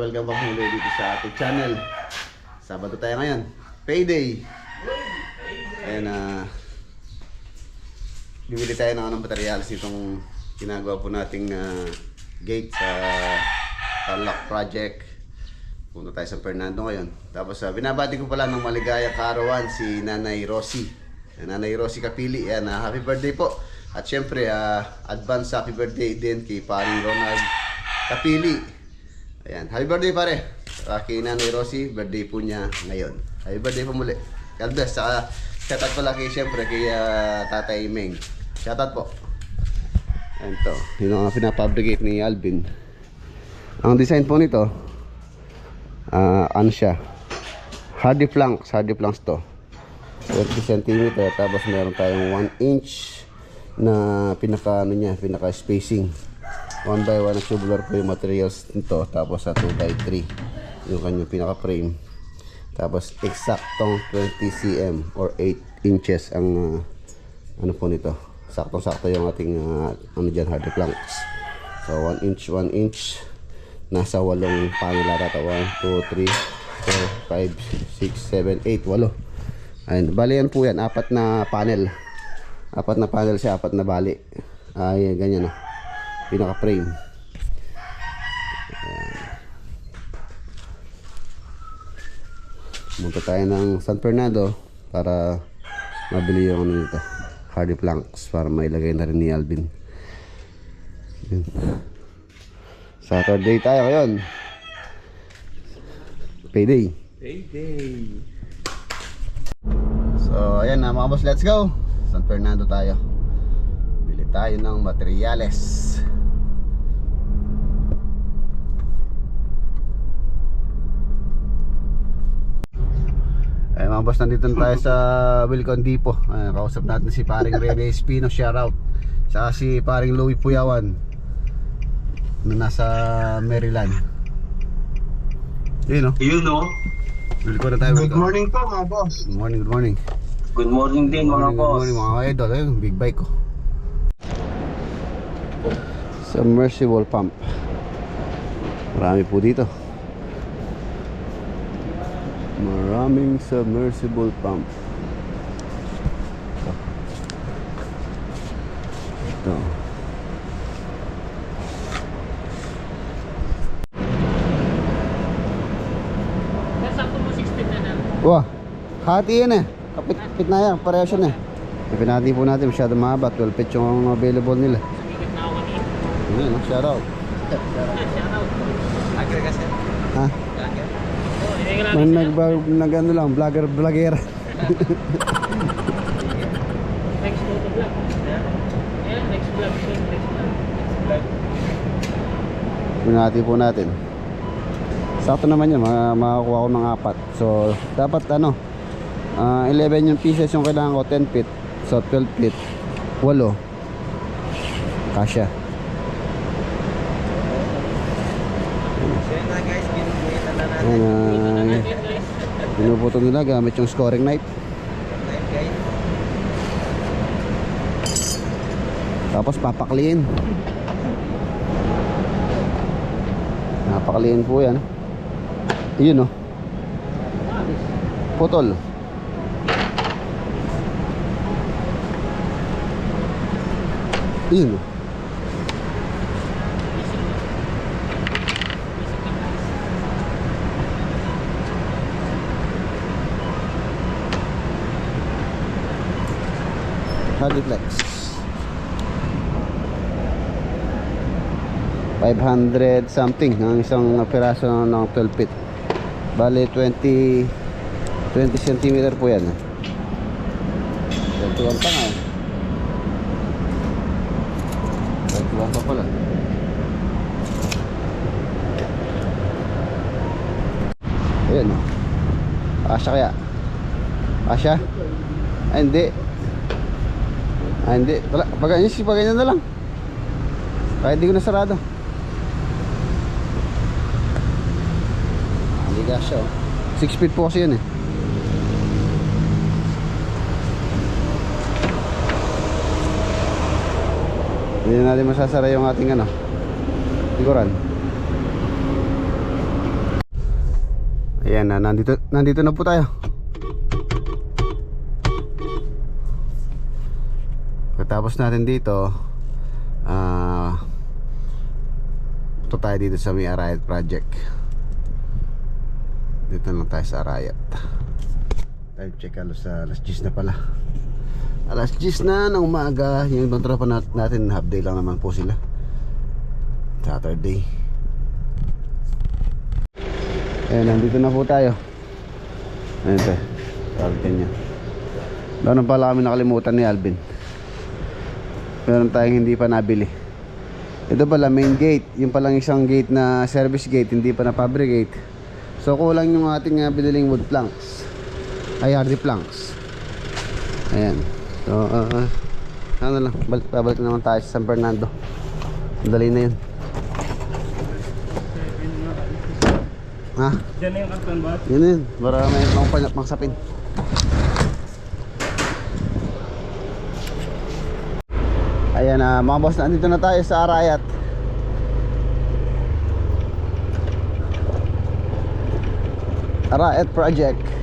welcome back muli dito sa ating channel. Sabado tayo ngayon. Payday. Ayan na. bibili tayo ng anong materials itong ginagawa po nating ah, gate sa Tarlac Project. Punta tayo sa Fernando ngayon. Tapos uh, binabati ko pala ng maligayang kaarawan si Nanay Rosie. Nanay Rosie Kapili. Yan, ah, happy birthday po. At syempre, ah, advance happy birthday din kay paring Ronald Kapili. Ayan, happy birthday pare. Uh, kay Nanay Rosie, birthday po niya ngayon. Happy birthday po muli. God bless. Saka shoutout pala kay syempre kay ah, Tatay Meng. Shoutout po. Ayan to. Yun ang pinapabricate ni Alvin. Ang design po nito, ah ano siya? Hardy flanks, hardy flanks to. 20 cm tapos meron tayong 1 inch na pinaka ano niya, pinaka spacing. 1 by 1 na tubular po yung materials nito tapos sa 2 by 3 yung kanyang pinaka frame. Tapos eksaktong 20 cm or 8 inches ang ah, ano po nito. Saktong-sakto yung ating ah, ano diyan hardy planks. So 1 inch, 1 inch nasa walong panel ata 1, 2, 3, 4, 5, 6, 7, 8, walo. Ayun, bali yan po yan, apat na panel. Apat na panel siya, apat na bali. Ay, ganyan na. Pinaka frame. Pumunta tayo ng San Fernando para mabili yung ano nito. Hardy planks para mailagay na rin ni Alvin. Yun. Saturday tayo ngayon. Payday. Payday. So, ayan na mga boss, let's go. San Fernando tayo. Bili tayo ng materyales. Mga boss, nandito na tayo sa Wilcon Depot. Ay, kausap natin si paring Rene Espino, shoutout. Saka si paring Louie Puyawan na nasa Maryland. Yun no? Yun no. Wilcon na tayo. Good Wilcon. morning po mga boss. Good morning, good morning. Good morning din mga Good boss. morning mga idol, ayun, big bike ko. Submersible pump. Marami po dito. Maraming submersible pump. Ito. Ito. Nasakto mo 16 na na. Wah, hati yan eh. Kapit, kapit na yan, pareho siya na eh. Ipinati po natin, masyado mahaba. 12 feet yung available nila. Oh, shout out. Shout out. Agre kasi. Ha? Man nag, nag ano lang, vlogger, vlogger. Next photo vlog. Ayan, next vlog. soon, Next vlog. Pinati po natin. Sakto naman yun, mga, makakuha ko ng apat. So, dapat ano, ah, 11 yung pieces yung kailangan ko, 10 feet. So, 12 feet, 8. Kasya. So yun na guys, binubuhitan na natin. Ayan, guys. pinuputo nila gamit yung scoring knife. Tapos papakliin. Napakaliin po yan. Yun oh. Putol. Yun oh. Hardiflex. 500 something ang isang piraso ng 12 feet. Bale 20 20 cm po yan. eh. 21 pa nga eh. 21 pa pala. Ayan o. Asya kaya? Asya? Ay hindi. Ay hindi. Pag si pag ganyan na lang. Kahit di ko na sarado. Hindi kasya oh. 6 feet po kasi yun eh. Hindi na natin masasara yung ating ano. Likuran. Ayan na, nandito, nandito na po tayo. Pagkatapos natin dito, ah, ito tayo dito sa may Arayat Project. Dito lang tayo sa Arayat. Time check alas, alas 10 na pala. Alas 10 na ng umaga. Yung ibang tropa nat- natin, half day lang naman po sila. Saturday. Ayan, nandito na po tayo. Ayan te. Sabi kanya. Doon pala kami nakalimutan ni Alvin. Meron tayong hindi pa nabili. Ito pala main gate. Yung palang isang gate na service gate, hindi pa na fabricate. So kulang yung ating uh, biniling wood planks. Ay, hardy planks. Ayan. So, uh, uh, ano lang, balik, babalik na naman tayo sa San Fernando. Dali na yun. Ha? Diyan na yung karton ba? Yun yun. Para may mga pang, pang sapin. Ayan na mga boss, nandito na tayo sa Arayat. Arayat Project.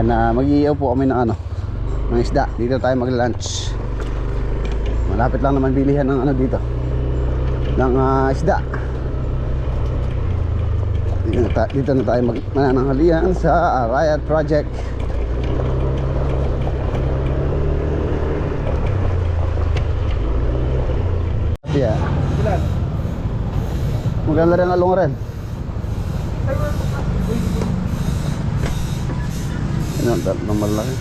Ayan na, mag-iiyaw po kami ng ano, ng isda. Dito tayo mag-lunch. Malapit lang naman bilihan ng ano dito. Ng ah, isda. Dito na, ta- dito na tayo mag manananghalian sa Arayat Project. Yeah. Maganda rin ang along rin. Ano, ang tatlong malaki.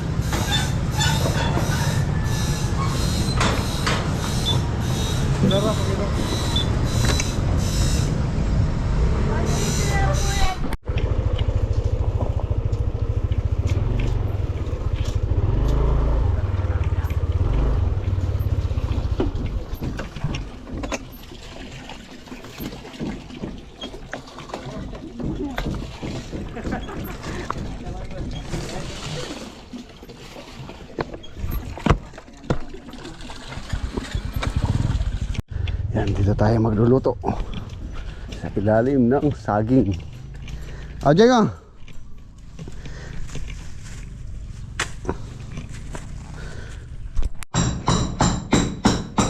Ilan ba? Ilan? Yan, dito tayo magluluto. Sa ilalim ng saging. O, Diego!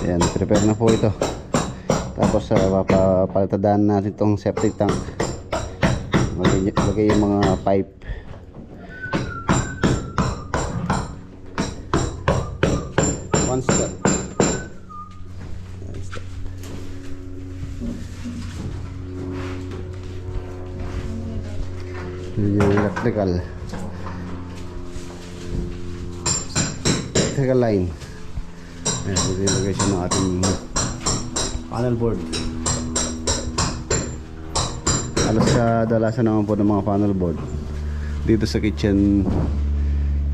Yan, prepare na po ito. Tapos, uh, papalitadaan natin itong septic tank. Lagay, lagay yung mga pipe. One step. Electrical electrical line. Ayan dito yung location ng ating panel board. Alas sa dalasan naman po ng mga panel board. Dito sa kitchen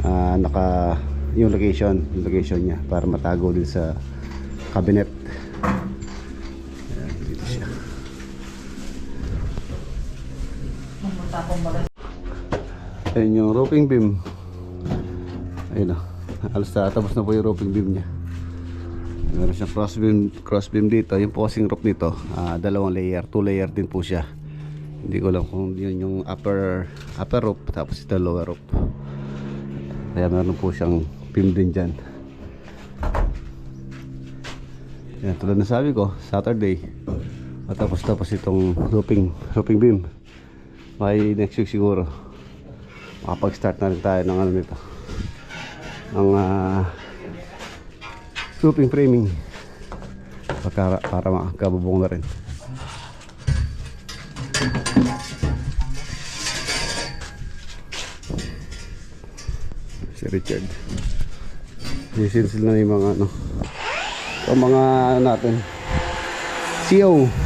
ah, naka yung location yung location niya para matago din sa cabinet ayan dito siya Ayun yung roping beam. Ayun na. Alas na tapos na po yung roping beam niya. Meron siyang cross beam, cross beam dito. Yung posing rope nito, ah, dalawang layer. Two layer din po siya. Hindi ko lang kung yun yung upper upper rope tapos ito lower rope. Kaya meron po siyang beam din dyan. Yan, tulad na sabi ko, Saturday. Matapos tapos itong roping, roping beam. May next week siguro makapag-start na rin tayo ng ano nito. Ang ah, roofing framing. Para, para makakabubong na rin. Si Richard. Sisinsil na yung mga ano. Yung mga ano natin. CO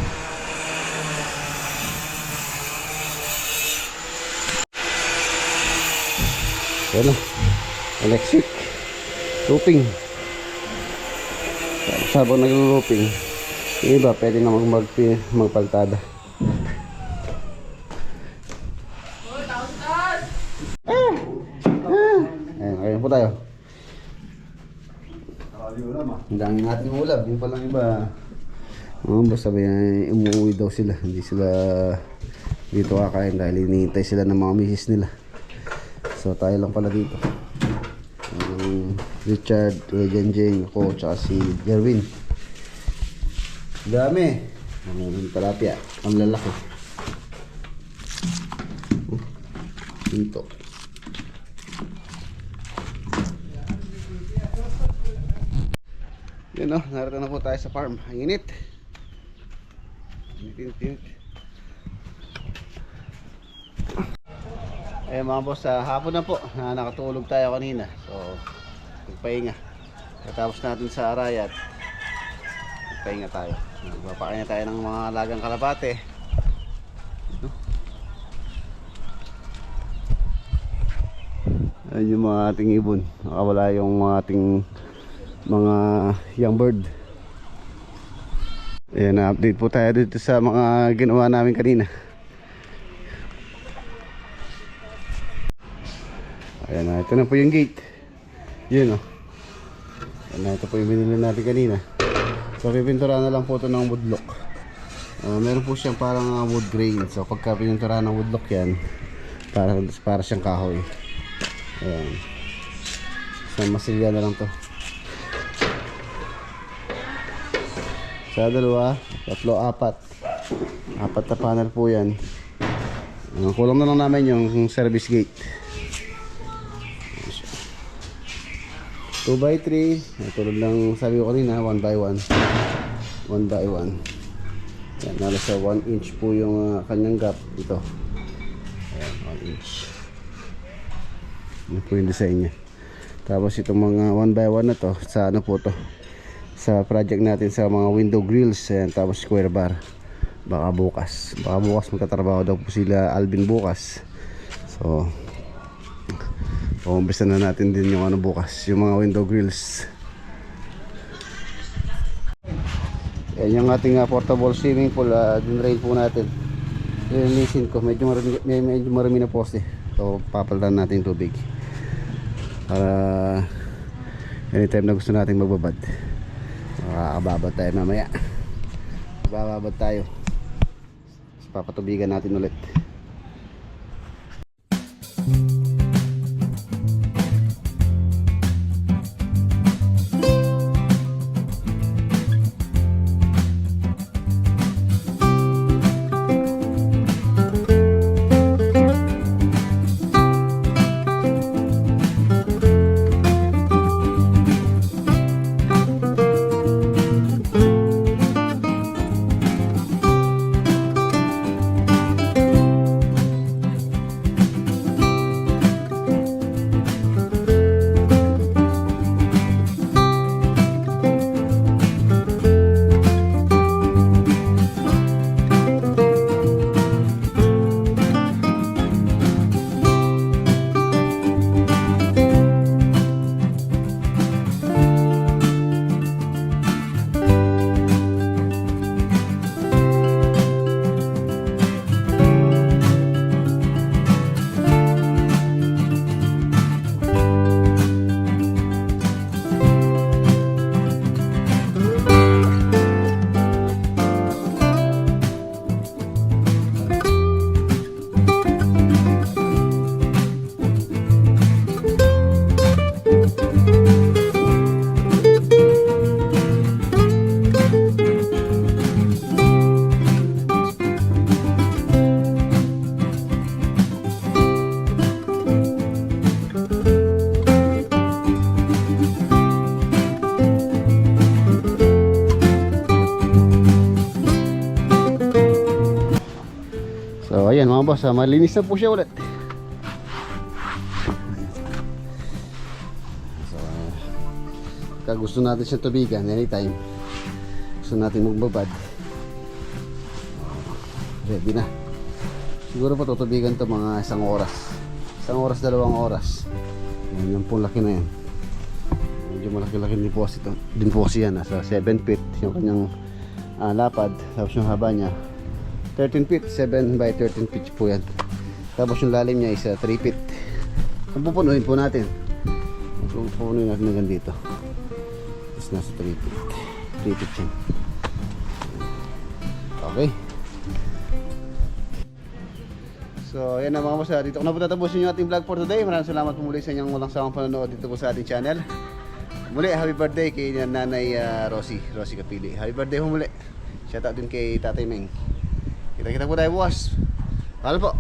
Yan na. Electric. Looping. Tapos habang naglo-looping, yung iba pwede na mag, mag magpaltada. Ah! Ah! Ayan, ayan po tayo. Ang dami natin ulam. Yung palang iba. Oh, basta may umuwi daw sila. Hindi sila dito kakain dahil hinihintay sila ng mga misis nila. So tayo lang pala dito. Um, Richard, Kuya Jenjeng, ako, tsaka si Jerwin. Dami. Ang talapia. Ang lalaki. Oh, Dito. Yun o, narito na po tayo sa farm. Ang init. Init, init, Eh mga boss, sa hapon na po, na nakatulog tayo kanina. So, nagpahinga. Katapos natin sa Arayat, nagpahinga tayo. Magpapakain na tayo ng mga alagang kalapate. Ito. Ayun yung mga ating ibon. Nakawala yung mga ating mga young bird. Ayan, na-update po tayo dito sa mga ginawa namin kanina. Ayan na, ito na po yung gate. Yun o. Ayan na, ito po yung binili natin kanina. So, pipintura na lang po ito ng woodlock. Ah, meron po siyang parang ah, wood grain. So, pagka pinintura ng woodlock yan, para, para siyang kahoy. Ayan. So, masilya na lang to. Sa dalawa, tatlo, apat. Apat na panel po yan. Ah, kulang na lang namin yung service gate. 2 by 3 tulad lang sabi ko kanina 1 by 1 1 by 1 yan nala sa 1 inch po yung uh, kanyang gap. Ito. Ayan 1 inch. Yan po yung design nya tapos itong mga 1 by 1 na to sa ano po to? Sa project natin sa mga window grills. Ayan, tapos square bar. Baka bukas. Baka bukas magtatrabaho daw po sila Alvin bukas. So Umpisa na natin din yung ano bukas, yung mga window grills. Yan yung ating uh, portable swimming pool, uh, dinrain po natin. Lilinisin ko, medyo marami, medyo marami na poste. So papalitan natin tubig. Para anytime na gusto natin magbabad. Makakababad tayo mamaya. Bababad tayo. Papatubigan natin ulit. Ha, malinis na po siya ulit. So, uh, gusto natin siya tubigan anytime, gusto natin magbabad, ready na. Siguro po tutubigan to mga isang oras. Isang oras, dalawang oras. Yan, yan po laki na yan. Medyo malaki-laki din po kasi, din po kasi yan. Nasa 7 feet yung kanyang ah, lapad. Tapos yung haba niya 13 feet, 7 by 13 feet po yan. Tapos yung lalim niya is ah, 3 feet. Kung pupunuin po natin. Kung pupunuin natin hanggang dito. Is nasa 3 feet. 3 feet yan. Okay. So, yan na mga boss. ah. Dito ko na po tatapusin yung ating vlog for today. Maraming salamat po muli sa inyong walang sawang panonood dito po sa ating channel. Muli, happy birthday kay Nanay ah, Rosie, Rosie Kapili. Happy birthday po muli. Shout out din kay Tatay Meng. Kita-kita po tayo bukas. Mahal po.